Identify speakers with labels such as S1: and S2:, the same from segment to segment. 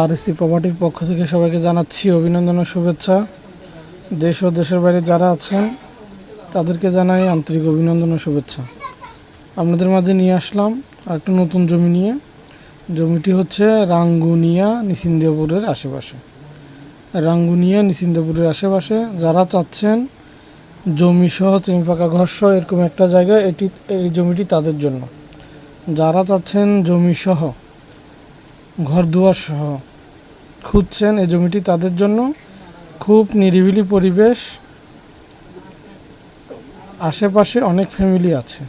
S1: আর AC প্রপার্টির পক্ষ থেকে সবাইকে জানাচ্ছি অভিনন্দন ও শুভেচ্ছা। দেশ ও দেশের বাইরে যারা আছেন, তাদেরকে জানাই আন্তরিক অভিনন্দন ও শুভেচ্ছা। আপনাদের মাঝে নিয়ে আসলাম একটা নতুন জমি নিয়ে। জমিটি হচ্ছে রাঙ্গুনিয়া নিসিন্দিয়াপুরের আশেপাশে। রাঙ্গুনিয়া নিসিন্দিয়াপুরের আশেপাশে যারা চাচ্ছেন জমি সহ চেমি পাকা ঘর সহ এরকম একটা জায়গা, এটি এই জমিটি তাদের জন্য। যারা চাচ্ছেন জমি সহ ঘর দুয়ার সহ খুঁজছেন এই জমিটি তাদের জন্য। খুব নিরিবিলি পরিবেশ। আশেপাশে অনেক ফ্যামিলি আছে।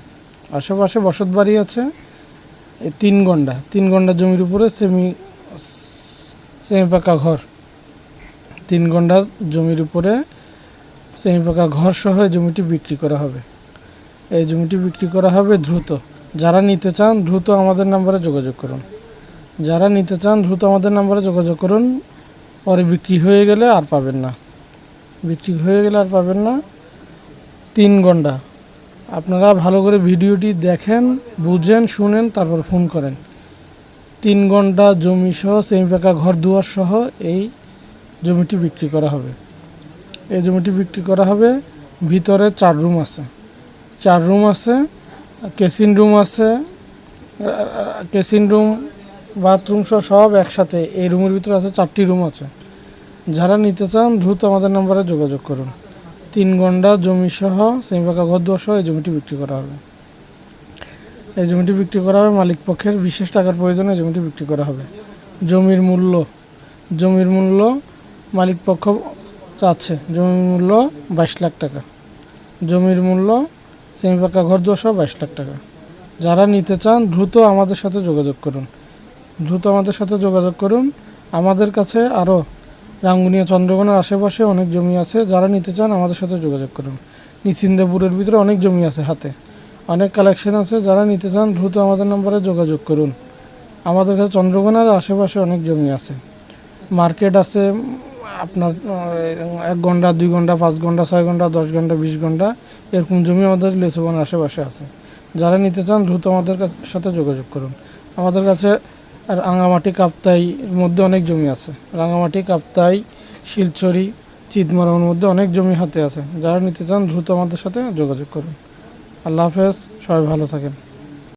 S1: আশেপাশে বসত বাড়ি আছে। তিন গন্ডা। তিন গন্ডা জমির উপরে সেমি সেমি পাকা ঘর। তিন গন্ডা জমির উপরে সেমি পাকা ঘর সহ জমিটি বিক্রি করা হবে। এই জমিটি বিক্রি করা হবে দ্রুত। যারা নিতে চান দ্রুত আমাদের নাম্বারে যোগাযোগ করুন। যারা নিতে চান, দ্রুত আমাদের নাম্বারে যোগাযোগ করুন। পরে বিক্রি হয়ে গেলে আর পাবেন না। বিক্রি হয়ে গেলে আর পাবেন না। তিন ঘণ্টা। আপনারা ভালো করে ভিডিওটি দেখেন, বুঝেন, শুনেন, তারপর ফোন করেন। তিন ঘণ্টা জমি সহ সেমি পাকা ঘর দুয়ার সহ এই জমিটি বিক্রি করা হবে। এই জমিটি বিক্রি করা হবে, ভিতরে চার রুম আছে। চার রুম আছে, কেসিন রুম আছে কেসিন রুম বাথরুম সহ সব একসাথে। এই রুমের ভিতরে আছে চারটি রুম আছে। যারা নিতে চান, দ্রুত আমাদের নাম্বারে যোগাযোগ করুন। তিন ঘণ্টা জমি সহ, সেমিপাকা ঘর সহ এই জমিটি বিক্রি করা হবে। এই জমিটি বিক্রি করা হবে মালিক পক্ষের বিশেষ টাকার প্রয়োজনে জমিটি বিক্রি করা হবে। জমির মূল্য জমির মূল্য মালিক পক্ষ চাচ্ছে। জমির মূল্য বাইশ লাখ টাকা। জমির মূল্য সেমিপাকা ঘর সহ বাইশ লাখ টাকা। যারা নিতে চান, দ্রুত আমাদের সাথে যোগাযোগ করুন। দ্রুত আমাদের সাথে যোগাযোগ করুন। আমাদের কাছে আরও রাঙ্গুনিয়া, চন্দ্রকোনার আশেপাশে অনেক জমি আছে। যারা নিতে চান আমাদের সাথে যোগাযোগ করুন। নিচিন্দাপুরের ভিতরে অনেক জমি আছে হাতে। অনেক কালেকশন আছে। যারা নিতে চান দ্রুত আমাদের নম্বরে যোগাযোগ করুন। আমাদের কাছে চন্দ্রকোনার আশেপাশে অনেক জমি আছে। মার্কেট আছে আপনার এক ঘণ্টা, দুই ঘণ্টা, পাঁচ ঘণ্টা, ছয় ঘণ্টা, দশ ঘণ্টা, বিশ ঘণ্টা, এরকম জমি আমাদের লেসুবনের আশেপাশে আছে। যারা নিতে চান দ্রুত আমাদের সাথে যোগাযোগ করুন। আমাদের কাছে আর রাঙামাটি কাপ্তাইয়ের মধ্যে অনেক জমি আছে। রাঙামাটি, কাপ্তাই, শিলচরি চিতমারার মধ্যে অনেক জমি হাতে আছে। যারা নিতে চান, দ্রুত আমাদের সাথে যোগাযোগ করুন। আল্লাহ হাফেজ, সবাই ভালো থাকেন।